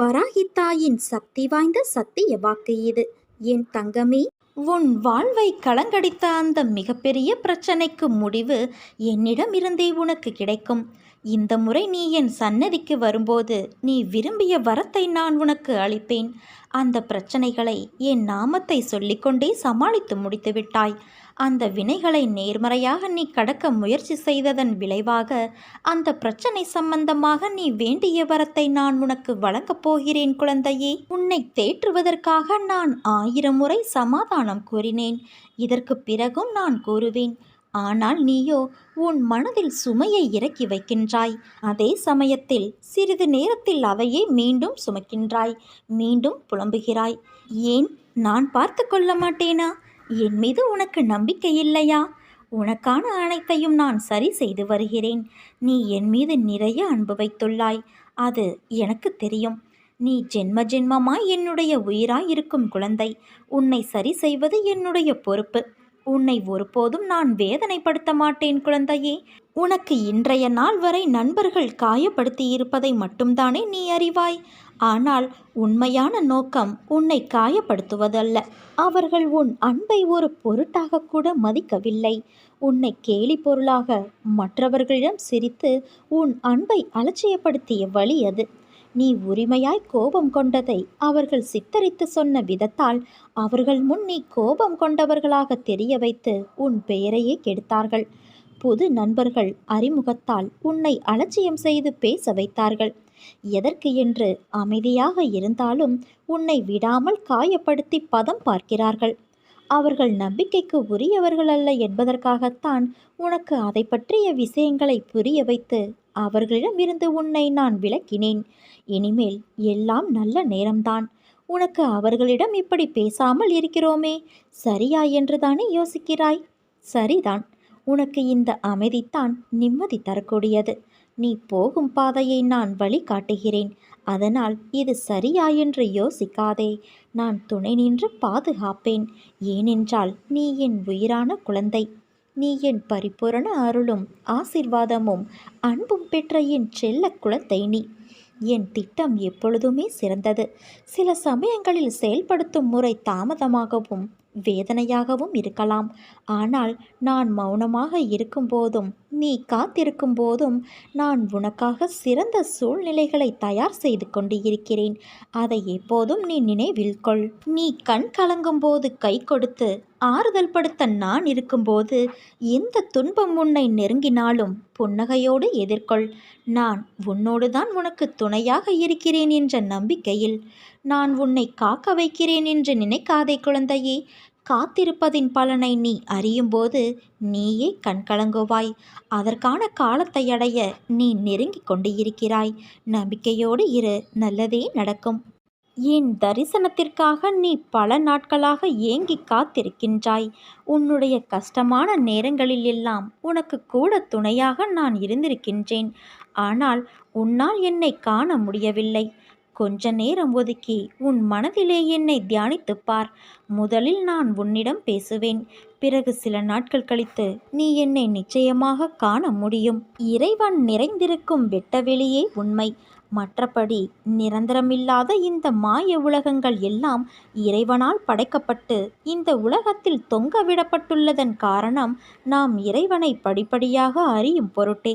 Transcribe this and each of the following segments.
வராகித்தாயின் சக்தி வாய்ந்த சத்திய வாக்கு இது. என் தங்கமே உன் வாழ்வை கலங்கடித்த அந்த மிகப்பெரிய பிரச்சனைக்கு முடிவு என்னிடம் இருந்தே உனக்கு கிடைக்கும். இந்த முறை நீ என் சன்னதிக்கு வரும்போது நீ விரும்பிய வரத்தை நான் உனக்கு அளிப்பேன். அந்த பிரச்சனைகளை என் நாமத்தை சொல்லிக்கொண்டே சமாளித்து முடித்து விட்டாய் அந்த வினைகளை நேர்மறையாக நீ கடக்க முயற்சி செய்ததன் விளைவாக அந்த பிரச்சனை சம்பந்தமாக நீ வேண்டிய வரத்தை நான் உனக்கு வழங்கப் போகிறேன் குழந்தையே. உன்னை தேற்றுவதற்காக நான் ஆயிரம் முறை சமாதானம் கூறினேன். இதற்கு பிறகும் நான் கூறுவேன் ஆனால் நீயோ உன் மனதில் சுமையை இறக்கி வைக்கின்றாய். அதே சமயத்தில் சிறிது நேரத்தில் அவையே மீண்டும் சுமக்கின்றாய் மீண்டும் புலம்புகிறாய். ஏன் நான் பார்த்து கொள்ள மாட்டேனா? என் மீது உனக்கு நம்பிக்கை இல்லையா? உனக்கான அனைத்தையும் நான் சரி செய்து வருகிறேன். நீ என் மீது நிறைய அன்பு வைத்துள்ளாய். அது எனக்கு தெரியும். நீ ஜென்ம ஜென்மமாய் என்னுடைய உயிராய் இருக்கும் குழந்தை. உன்னை சரி செய்வது என்னுடைய பொறுப்பு. உன்னை ஒருபோதும் நான் வேதனைப்படுத்த மாட்டேன் குழந்தையே. உனக்கு இன்றைய நாள் வரை நண்பர்கள் காயப்படுத்தி இருப்பதை மட்டும்தானே நீ அறிவாய். ஆனால் உண்மையான நோக்கம் உன்னை காயப்படுத்துவதல்ல. அவர்கள் உன் அன்பை ஒரு பொருட்டாக கூட மதிக்கவில்லை. உன்னை கேலி பொருளாக மற்றவர்களிடம் சிரித்து உன் அன்பை அலட்சியப்படுத்திய வழி அது. நீ உரிமையாய் கோபம் கொண்டதை அவர்கள் சித்தரித்து சொன்ன விதத்தால் அவர்கள் முன் நீ கோபம் கொண்டவர்களாக தெரிய வைத்து உன் பெயரையே கெடுத்தார்கள். புது நண்பர்கள் அறிமுகத்தால் உன்னை அலட்சியம் செய்து பேச வைத்தார்கள். எதற்கு என்று அமைதியாக இருந்தாலும் உன்னை விடாமல் காயப்படுத்தி பதம் பார்க்கிறார்கள். அவர்கள் நம்பிக்கைக்கு உரியவர்கள் அல்ல என்பதற்காகத்தான் உனக்கு அதை பற்றிய விஷயங்களை புரிய வைத்து அவர்களிடமிருந்து உன்னை நான் விளக்கினேன் இனிமேல் எல்லாம் நல்ல நேரம்தான். உனக்கு அவர்களிடம் இப்படி பேசாமல் இருக்கிறோமே. சரியா என்றுதானே யோசிக்கிறாய்? சரிதான். உனக்கு இந்த அமைதித்தான் நிம்மதி தரக்கூடியது. நீ போகும் பாதையை நான் வழி காட்டுகிறேன். அதனால் இது சரியா என்று யோசிக்காதே. நான் துணை நின்று பாதுகாப்பேன். ஏனென்றால் நீ என் உயிரான குழந்தை. நீ என் பரிபூரண அருளும் ஆசிர்வாதமும் அன்பும் பெற்ற என் செல்ல குழந்தை நீ. என் திட்டம் எப்பொழுதுமே சிறந்தது. சில சமயங்களில் செயல்படுத்தும் முறை தாமதமாகவும் வேதனையாகவும் இருக்கலாம். ஆனால் நான் மௌனமாக இருக்கும்போதும் நீ காத்திருக்கும் போதும் நான் உனக்காக சிறந்த சூழ்நிலைகளை தயார் செய்து கொண்டு இருக்கிறேன் அதை எப்போதும் நீ நினைவில் கொள். நீ கண் கலங்கும் போது கை கொடுத்து ஆறுதல் படுத்த நான் இருக்கும்போது எந்த துன்பம் உன்னை நெருங்கினாலும் புன்னகையோடு எதிர்கொள். நான் உன்னோடு தான் உனக்கு துணையாக இருக்கிறேன் என்ற நம்பிக்கையில் நான் உன்னை காக்க வைக்கிறேன் என்று நினைக்காதே குழந்தையே. காத்திருப்பதின் பலனை நீ அறியும்போது நீயே கண்கலங்குவாய் அதற்கான காலத்தை அடைய நீ நெருங்கிக் கொண்டு இருக்கிறாய் நம்பிக்கையோடு இரு. நல்லதே நடக்கும். என் தரிசனத்திற்காக நீ பல நாட்களாக ஏங்கி காத்திருக்கின்றாய். உன்னுடைய கஷ்டமான நேரங்களில் எல்லாம் உனக்கு கூட துணையாக நான் இருந்திருக்கின்றேன். ஆனால் உன்னால் என்னை காண முடியவில்லை. கொஞ்ச நேரம் ஒதுக்கி உன் மனதிலே என்னை தியானித்துப் பார். முதலில் நான் உன்னிடம் பேசுவேன். பிறகு சில நாட்கள் கழித்து நீ என்னை நிச்சயமாக காண முடியும். இறைவன் நிறைந்திருக்கும் வெட்டவெளியே உண்மை. மற்றபடி நிரந்தரமில்லாத இந்த மாய உலகங்கள் எல்லாம் இறைவனால் படைக்கப்பட்டு இந்த உலகத்தில் தொங்க விடப்பட்டுள்ளதன் காரணம் நாம் இறைவனை படிப்படியாக அறியும் பொருட்டே.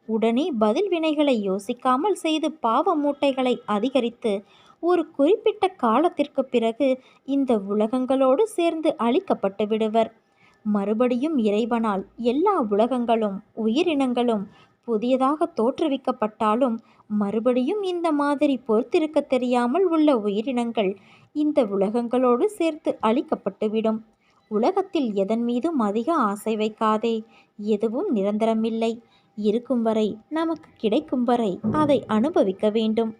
உடனே பதில் வினைகளை யோசிக்காமல் செய்து பாவ மூட்டைகளை அதிகரித்து ஒரு குறிப்பிட்ட காலத்திற்கு பிறகு இந்த உலகங்களோடு சேர்ந்து அழிக்கப்பட்டு விடுவர். மறுபடியும் இறைவனால் எல்லா உலகங்களும் உயிரினங்களும் புதியதாக தோற்றுவிக்கப்பட்டாலும் மறுபடியும் இந்த மாதிரி பொறுத்திருக்க தெரியாமல் உள்ள உயிரினங்கள் இந்த உலகங்களோடு சேர்த்து அழிக்கப்பட்டுவிடும் உலகத்தில் எதன் மீதும் அதிக ஆசை வைக்காதே எதுவும் நிரந்தரமில்லை. இருக்கும் வரை நமக்கு கிடைக்கும் வரை அதை அனுபவிக்க வேண்டும்.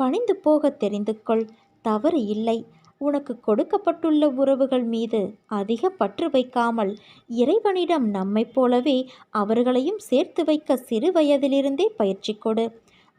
பணிந்து போக தெரிந்து கொள். தவறு இல்லை. உனக்கு கொடுக்கப்பட்டுள்ள உறவுகள் மீது அதிக பற்று வைக்காமல் இறைவனிடம் நம்மைப் போலவே அவர்களையும் சேர்த்து வைக்க சிறு வயதிலிருந்தே பயிற்சி கொடு.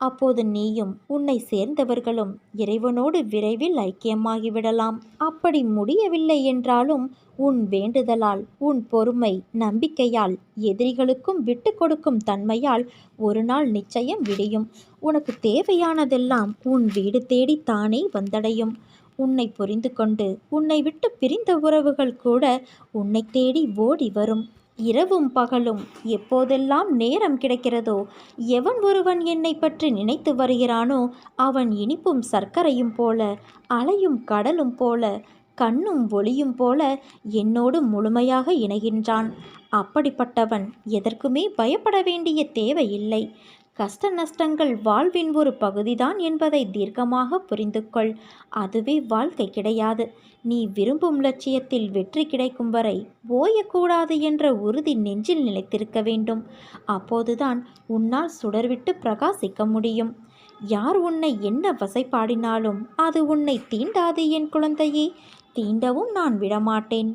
அப்போது நீயும் உன்னை சேர்ந்தவர்களும் இறைவனோடு விரைவில் ஐக்கியமாகிவிடலாம். அப்படி முடியவில்லை என்றாலும் உன் வேண்டுதலால் உன் பொறுமை நம்பிக்கையால் எதிரிகளுக்கும் விட்டு கொடுக்கும் தன்மையால் ஒரு நாள் நிச்சயம் விடியும். உனக்கு தேவையானதெல்லாம் உன் வீடு தேடி தானே வந்தடையும். உன்னை புரிந்து கொண்டு உன்னை விட்டு பிரிந்த உறவுகள் கூட உன்னை தேடி ஓடி வரும். இரவும் பகலும் எப்போதெல்லாம் நேரம் கிடைக்கிறதோ எவன் ஒருவன் என்னை பற்றி நினைத்து வருகிறானோ அவன் இனிப்பும் சர்க்கரையும் போல அலையும் கடலும் போல கண்ணும் ஒளியும் போல என்னோடு முழுமையாக இணைகின்றான். அப்படிப்பட்டவன் எதற்குமே பயப்பட வேண்டிய தேவையில்லை. கஷ்ட நஷ்டங்கள் வாழ்வின் ஒரு பகுதிதான் என்பதை தீர்க்கமாக புரிந்து கொள் அதுவே வாழ்க்கை கிடையாது. நீ விரும்பும் லட்சியத்தில் வெற்றி கிடைக்கும் வரை ஓயக்கூடாது என்ற உறுதி நெஞ்சில் நிலைத்திருக்க வேண்டும். அப்போதுதான் உன்னால் சுடர்விட்டு பிரகாசிக்க முடியும். யார் உன்னை என்ன வசைப்பாடினாலும் அது உன்னை தீண்டாது என் குழந்தையே. தீண்டவும் நான் விடமாட்டேன்.